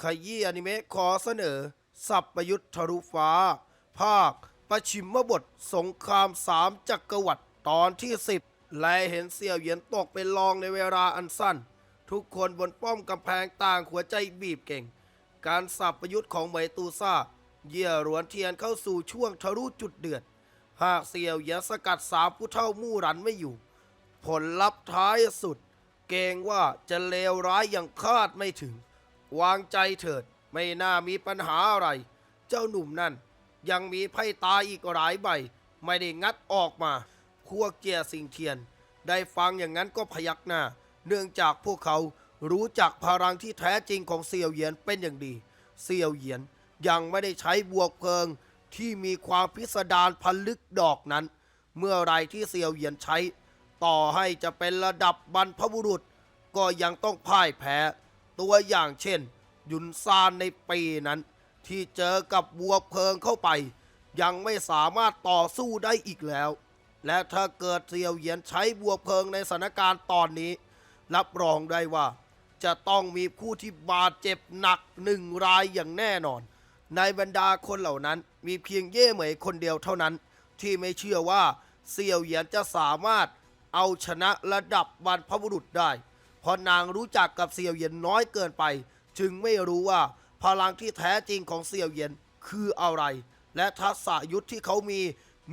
ขยี้อนิเมะขอเสนอ สับประยุทธ์ทะลุฟ้า ภาค ประชิมบทสงครามสามจักรวรรดิตอนที่ 10 และเห็นเสี่ยวเหยียนตกเป็นรองในเวลาอันสั้น ทุกคนบนป้อมกำแพงต่างหัวใจบีบเก่ง การสับประยุทธ์ของเหมยตูซ่า เยี่ยหรวนเทียนเข้าสู่ช่วงทะลุจุดเดือด หากเสี่ยวเหยียนสกัดสามผู้เท่ามู่รันไม่อยู่ ผลลัพธ์ท้ายสุด เกรงว่าจะเลวร้ายอย่างคาดไม่ถึง วางใจเถิด ไม่น่ามีปัญหาอะไร เจ้าหนุ่มนั่น ยังมีไพ่ตาอีกหลายใบ ไม่ได้งัดออกมา พวกเจียสิงเทียน ได้ฟังอย่างนั้นก็พยักหน้า เนื่องจากพวกเขารู้จักพลังที่แท้จริงของเซียวเหยียนเป็นอย่างดี เซียวเหยียนยังไม่ได้ใช้บวกเพลิงที่มีความพิสดารพันลึกดอกนั้น เมื่อไรที่เซียวเหยียนใช้ ต่อให้จะเป็นระดับบรรพบุรุษ ก็ยังต้องพ่ายแพ้ ตัวอย่างเช่น ยุนซานในปีนั้น ที่เจอกับบัวเพลิงเข้าไป ยังไม่สามารถต่อสู้ได้อีกแล้ว และถ้าเกิดเซียวเหยียนใช้บัวเพลิงในสถานการณ์ตอนนี้ รับรองได้ว่า จะต้องมีผู้ที่บาดเจ็บหนักหนึ่งรายอย่างแน่นอน ในบรรดาคนเหล่านั้นมีเพียงเย่เหมยคนเดียวเท่านั้น ที่ไม่เชื่อว่าเซียวเหยียนจะสามารถเอาชนะระดับบรรพบุรุษได้ พราะนางรู้จักกับเซียวเหยียนน้อยเกินไป จึงไม่รู้ว่าพลังที่แท้จริงของเซียวเหยียนคืออะไร และทักษะยุทธที่เขามี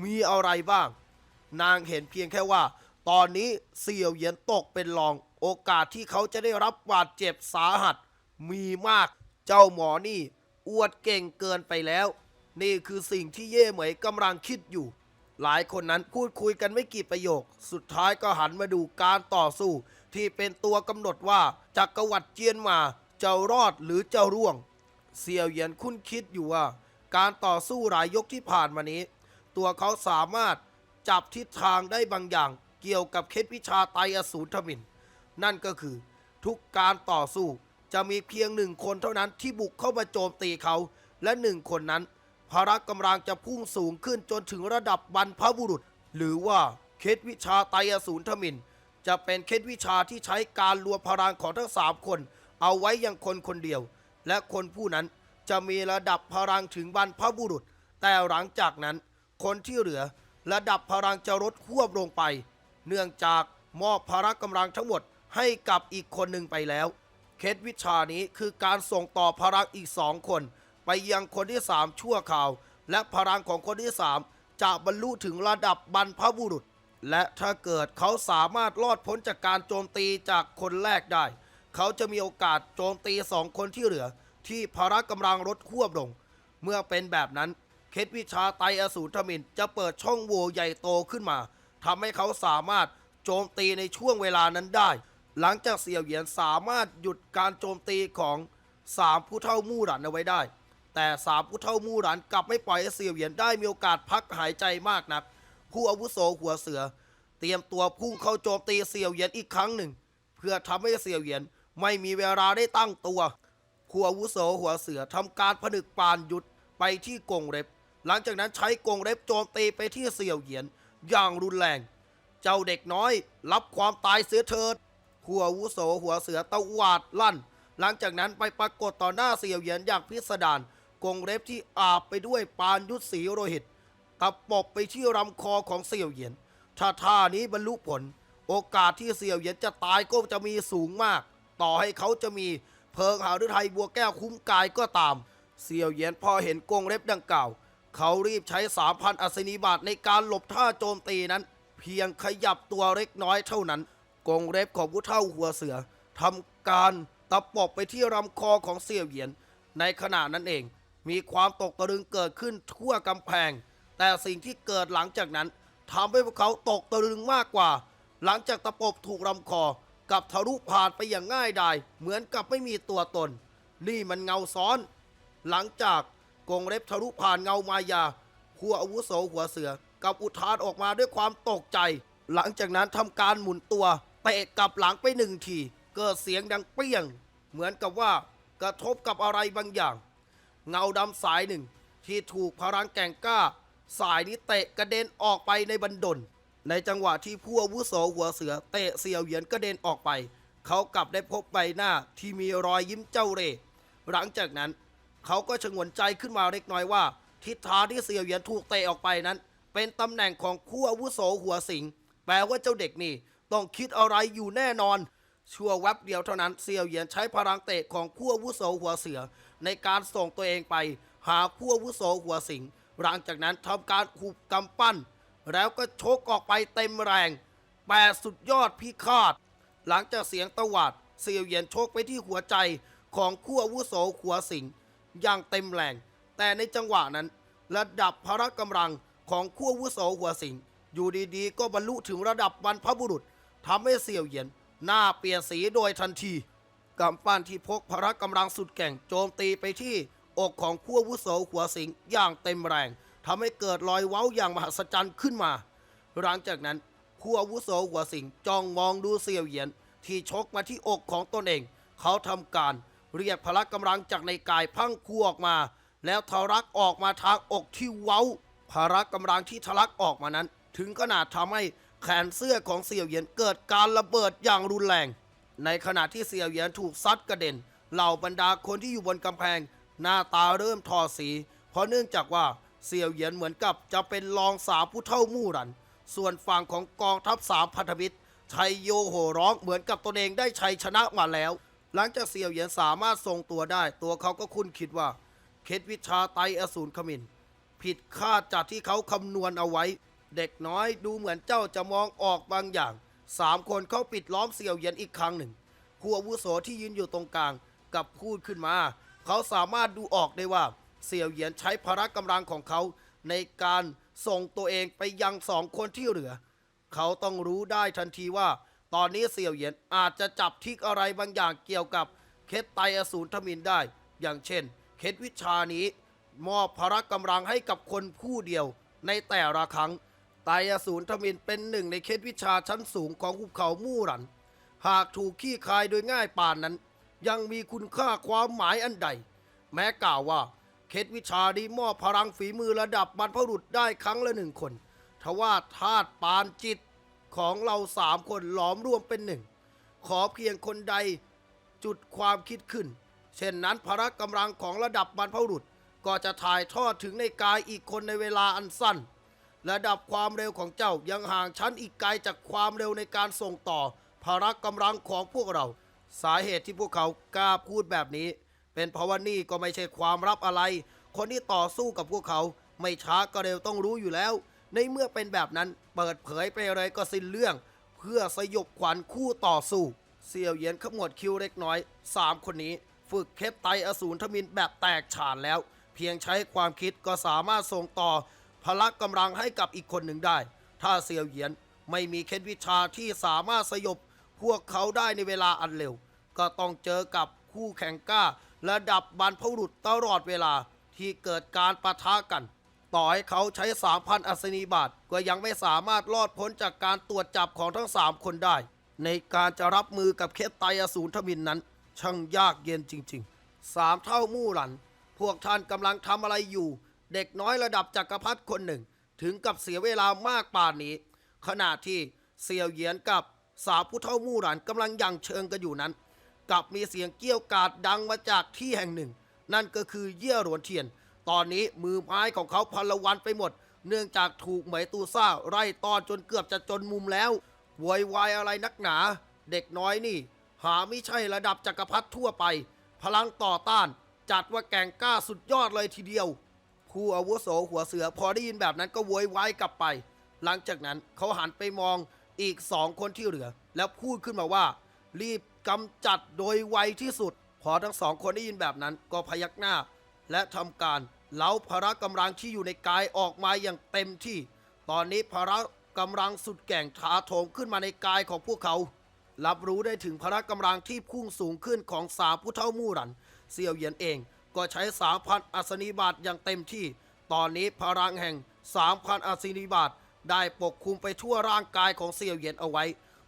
มีอะไรบ้าง นางเห็นเพียงแค่ว่า ตอนนี้เสี่ยวเหยียนตกเป็นรองโอกาสที่เขาจะได้รับบาดเจ็บสาหัส มีมาก เจ้าหมอนี่ อวดเก่งเกินไปแล้ว นี่คือสิ่งที่เย่เหมยกำลังคิดอยู่ หลายคนนั้นพูดคุยกันไม่กี่ประโยค สุดท้ายก็หันมาดูการต่อสู้ ที่เป็นตัวกำหนดว่าจักรวรรดิเจียนมาจะรอดหรือจะร่วงเสี่ยวเหยียนคุ้นคิดอยู่ว่า การต่อสู้หลายยกที่ผ่านมานี้ ตัวเขาสามารถจับทิศทางได้บางอย่าง เกี่ยวกับเคล็ดวิชาไตอสูรทมินนั่นก็คือ ทุกการต่อสู้จะมีเพียงหนึ่งคนเท่านั้นที่บุกเข้ามาโจมตีเขา และหนึ่งคนนั้น พละกำลังจะพุ่งสูงขึ้นจนถึงระดับบรรพบุรุษ หรือว่าเคล็ดวิชาไตอสูรทมิน จะเป็นเคล็ดวิชาที่ใช้การรวมพลังของทั้งสามคน เอาไว้ยังคนคนเดียว และคนผู้นั้นจะมีระดับพลังถึงบรรพบุรุษ แต่หลังจากนั้น คนที่เหลือระดับพลังจะลดควบลงไป เนื่องจากมอบพละกำลังทั้งหมดให้กับอีกคนหนึ่งไปแล้ว เคล็ดวิชานี้คือการส่งต่อพลังอีกสองคน ไปยังคนที่สามชั่วคราว และพลังของคนที่สามจะบรรลุถึงระดับบรรพบุรุษ และถ้าเกิดเขาสามารถรอดพ้นจากการโจมตีจากคนแรกได้ เขาจะมีโอกาสโจมตีสองคนที่เหลือ ที่พละกำลังลดควบลง เมื่อเป็นแบบนั้น เคล็ดวิชาไตอสูรทมินจะเปิดช่องโหว่ใหญ่โตขึ้นมาทำให้เขาสามารถโจมตีในช่วงเวลานั้นได้ หลังจากเสี่ยวเหยียนสามารถหยุดการโจมตีของสามผู้เท่ามู่หลันเอาไว้ได้ แต่สามผู้เท่ามู่หลันกลับไม่ปล่อยให้เสี่ยวเหยียนได้มีโอกาสพักหายใจมากนัก ผู้อาวุโสหัวเสือ เตรียมตัวพุ่งเข้าโจมตีเสี่ยวเหยียนอีกครั้งหนึ่ง เพื่อทำให้เสี่ยวเหยียนไม่มีเวลาได้ตั้งตัว ผู้อาวุโสหัวเสือทำการผนึกปานยุทธไปที่กงเล็บ หลังจากนั้นใช้กงเล็บโจมตีไปที่เสี่ยวเหยียนอย่างรุนแรง เจ้าเด็กน้อย รับความตายเสียเถิดผู้อาวุโสหัวเสือตะวาดลั่น หลังจากนั้นไปปรากฏต่อหน้าเสี่ยวเหยียนอย่างพิสดารกงเล็บที่อาบไปด้วยปานยุทธสีโรหิต ตะปบไปที่ลำคอของเสี่ยวเหยียน ถ้าท่านี้บรรลุผล โอกาสที่เสี่ยวเหยียนจะตายก็จะมีสูงมาก ต่อให้เขาจะมีเพิงหาฤทัยบัวแก้วคุ้มกายก็ตาม เสี่ยวเหยียนพอเห็นกงเล็บดังกล่าว เขารีบใช้สามพันอัศนีบาทในการหลบท่าโจมตีนั้น เพียงขยับตัวเล็กน้อยเท่านั้น กงเล็บของผู้เท่าหัวเสือทำการตะปบไปที่ลำคอของเสี่ยวเหยียน ในขณะนั้นเอง มีความตกตะลึงเกิดขึ้นทั่วกำแพง แต่สิ่งที่เกิดหลังจากนั้นทำให้พวกเขาตกตะลึงมากกว่า หลังจากตะปบถูกลำคอกับทะลุผ่านไปอย่างง่ายดายเหมือนกับไม่มีตัวตน นี่มันเงาซ้อน หลังจากกงเล็บทะลุผ่านเงามายาผู้อาวุโสหัวเสือ กับอุทานออกมาด้วยความตกใจ หลังจากนั้นทำการหมุนตัวเตะกลับหลังไปหนึ่งทีเกิดเสียงดังเปี้ยง เหมือนกับว่ากระทบกับอะไรบางอย่าง เงาดำสายหนึ่งที่ถูกพลังแก่งกล้า สายนี้เตะกระเด็นออกไปในบันดล ในจังหวะที่ผู้อาวุโสหัวเสือเตะเสี่ยวเหยียนกระเด็นออกไป เขากลับได้พบใบหน้าที่มีรอยยิ้มเจ้าเร่ห์หลังจากนั้น เขาก็ชงนใจขึ้นมาเล็กน้อยว่า ทิศทางที่เสี่ยวเหยียนถูกเตะออกไปนั้น เป็นตำแหน่งของคู่อาวุโสหัวสิงแปลว่าเจ้าเด็กนี่ต้องคิดอะไรอยู่แน่นอนชั่วแวบเดียวเท่านั้นเสียวเหยียนใช้พลังเตะของคู่อาวุโสหัวเสือ ในการส่งตัวเองไป หาคู่อาวุโสหัวสิง หลังจากนั้นทำการหุบกำปั้น แล้วก็ชกออกไปเต็มแรงแปดสุดยอดพิฆาต หลังจากเสียงตวาดเซียวเหยียนชกไปที่หัวใจของคู่อาวุโสขัวสิงอย่างเต็มแรง แต่ในจังหวะนั้น ระดับพละกำลังของคู่อาวุโสหัวสิงอยู่ดีๆ ก็บรรลุถึงระดับบรรพบุรุษทำให้เซียวเหยียนหน้าเปลี่ยนสีโดยทันทีกำปั้นที่พกพละกำลังสุดแก่งโจมตีไปที่ อกของคู่อาวุโสหัวสิงอย่างเต็มแรงทำให้เกิดรอยเว้าอย่างมหัศจรรย์ขึ้นมา หลังจากนั้นคู่อาวุโสหัวสิงจ้องมองดูเซียวเหยียน ที่ชกมาที่อกของตนเอง เขาทำการเรียกพละกำลังจากในกายพังคูออกมา แล้วทะลักออกมาทางอกที่เว้าพละกำลังที่ทะลักออกมานั้น ถึงขนาดทำให้แขนเสื้อของเสี่ยวเหยียนเกิดการระเบิดอย่างรุนแรง ในขณะที่เสี่ยวเหยียนถูกซัดกระเด็น เหล่าบรรดาคนที่อยู่บนกำแพง หน้าตาเริ่มทอสี เพราะเนื่องจากว่าเสี่ยวเหยียนเหมือนกับจะเป็นรองสาวผู้เท่ามู่รัน ส่วนฝั่งของกองทัพสามพันธมิตรชัยโยโห่ร้องเหมือนกับตนเองได้ชัยชนะมาแล้ว หลังจากเสี่ยวเหยียนสามารถทรงตัวได้ ตัวเขาก็คุ้นคิดว่า เคล็ดวิชาไตอสูรขมินผิดคาดจากที่เขาคำนวณเอาไว้ เด็กน้อยดูเหมือนเจ้าจะมองออกบางอย่างสามคนเขาปิดล้อมเสี่ยวเหยียนอีกครั้งหนึ่งผู้อาวุโสที่ยืนอยู่ตรงกลางกับพูดขึ้นมา เขาสามารถดูออกได้ว่าเสี่ยวเหยียนใช้พละกำลังของเขาในการส่งตัวเองไปยังสองคนที่เหลือ เขาต้องรู้ได้ทันทีว่า ตอนนี้เสี่ยวเหยียนอาจจะจับทิกอะไรบางอย่างเกี่ยวกับเคล็ดไตอสูรทมินได้ อย่างเช่น เคล็ดวิชานี้ มอบพละกำลังให้กับคนผู้เดียวในแต่ละครั้งไตอสูรทมินเป็นหนึ่งในเคล็ดวิชาชั้นสูงของภูเขามู่หรัน หากถูกขี้คายโดยง่ายป่านนั้น ยังมีคุณค่าความหมายอันใด แม้กล่าวว่า เคล็ดวิชานี้มอบพลังฝีมือระดับบรรพบุรุษได้ครั้งละหนึ่งคนทว่าธาตุปานจิตของเราสามคนหลอมรวมเป็นหนึ่ง ขอเพียงคนใดจุดความคิดขึ้น เช่นนั้นพละกำลังของระดับบรรพบุรุษก็จะถ่ายทอดถึงในกายอีกคนในเวลาอันสั้น ระดับความเร็วของเจ้ายังห่างชั้นอีกไกลจากความเร็วในการส่งต่อพละกำลังของพวกเรา สาเหตุที่พวกเขากล้าพูดแบบนี้ เป็นเพราะว่านี่ก็ไม่ใช่ความลับอะไร คนที่ต่อสู้กับพวกเขา ไม่ช้าก็เร็วต้องรู้อยู่แล้ว ในเมื่อเป็นแบบนั้นเปิดเผยไปเลยก็สิ้นเรื่อง เพื่อสยบขวัญคู่ต่อสู้เสี่ยวเหยียนขมวดคิ้วเล็กน้อยสามคนนี้ฝึกเคปไตอสูรทมินแบบแตกฉานแล้ว เพียงใช้ความคิดก็สามารถส่งต่อ พละกำลังให้กับอีกคนหนึ่งได้ ถ้าเสี่ยวเหยียนไม่มีเคล็ดวิชาที่สามารถสยบ พวกเขาได้ในเวลาอันเร็ว ก็ต้องเจอกับคู่แข่งกล้า ระดับบรรพบุรุษตลอดเวลาที่เกิดการปะทะกัน ต่อให้เขาใช้ 3,000 อัศนีบาท ก็ยังไม่สามารถรอดพ้นจากการตรวจจับของทั้ง 3 คนได้ ในการจะรับมือกับเคสไตอสูรทมินนั้น ช่างยากเย็นจริงๆสามเท่ามู่หลัน พวกท่านกำลังทำอะไรอยู่ เด็กน้อยระดับจักรพรรดิคนหนึ่ง ถึงกับเสียเวลามากป่านนี้ ขณะที่เสี่ยวเหยียนกับ สาวผู้เท่ามู่หลานกำลังยังเชิงกันอยู่นั้น กลับมีเสียงเกี้ยวกาดดังมาจากที่แห่งหนึ่ง นั่นก็คือเยี่ยหลวนเทียน ตอนนี้มือไม้ของเขาพันลวันไปหมด เนื่องจากถูกเหมยตูซ่าไล่ตอนจนเกือบจะจนมุมแล้วโวยวายอะไรนักหนา เด็กน้อยนี่ หาไม่ใช่ระดับจักรพรรดิทั่วไป พลังต่อต้าน จัดว่าแก่งกล้าสุดยอดเลยทีเดียว ผู้อาวุโสหัวเสือพอได้ยินแบบนั้นก็โวยวายกลับไป หลังจากนั้นเขาหันไปมอง อีกสองคนที่เหลือ แล้วพูดขึ้นมาว่า รีบกำจัดโดยไวที่สุด พอทั้งสองคนได้ยินแบบนั้นก็พยักหน้า และทำการเล้าพละกำลังที่อยู่ในกายออกมาอย่างเต็มที่ ตอนนี้พละกำลังสุดแก่งถาโถมขึ้นมาในกายของพวกเขา รับรู้ได้ถึงพละกำลังที่พุ่งสูงขึ้นของสามผู้เท่ามู่หรันเซียวเหยียนเอง ก็ใช้สามพันอัศนีบาทอย่างเต็มที่ ตอนนี้พลังแห่งสามพันอัศนีบาท ได้ปกคลุมไปทั่วร่างกายของเซียวเหยียนเอาไว้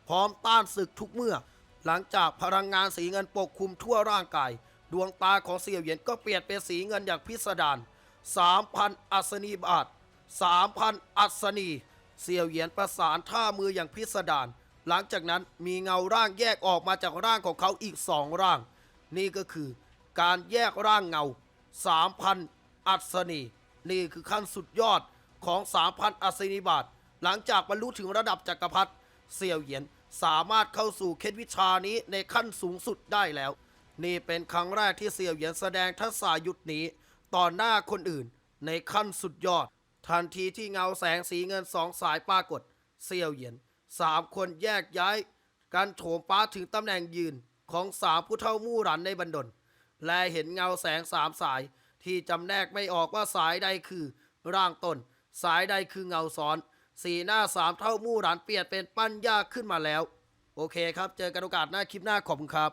พร้อมต้านศึกทุกเมื่อ หลังจากพลังงานสีเงินปกคลุมทั่วร่างกาย ดวงตาของเซียวเหยียนก็เปลี่ยนเป็นสีเงินอย่างพิสดาร3,000 อัศนีบาท 3,000 อัศนีเซียวเหยียนประสานท่ามืออย่างพิสดารหลังจากนั้นมีเงาร่างแยกออกมาจากร่างของเขาอีกสองร่าง นี่ก็คือการแยกร่างเงา 3,000 อัศนีนี่คือขั้นสุดยอด ของ 3,000 อัศนีบาท หลังจากบรรลุถึงระดับจักรพรรดิเสี่ยวเหยียนสามารถเข้าสู่เคล็ดวิชานี้ในขั้นสูงสุดได้แล้ว นี่เป็นครั้งแรกที่เสี่ยวเหยียนแสดงทักษะยุทธนี้ ต่อหน้าคนอื่น ในขั้นสุดยอด ทันทีที่เงาแสงสีเงินสองสายปรากฏ เสี่ยวเหยียนสามคนแยกย้ายการโถมป้าถึงตำแหน่งยืนของสามผู้เท่ามู่หรันในบันดล และเห็นเงาแสงสามสายที่จำแนกไม่ออกว่าสายใดคือร่างตน สายใดคือเงาซ้อน สีหน้าสามเท่ามู่หลานเปลี่ยนเป็นปั้นยากขึ้นมาแล้ว โอเคครับ เจอกันโอกาสหน้าคลิปหน้าขอบคุณครับ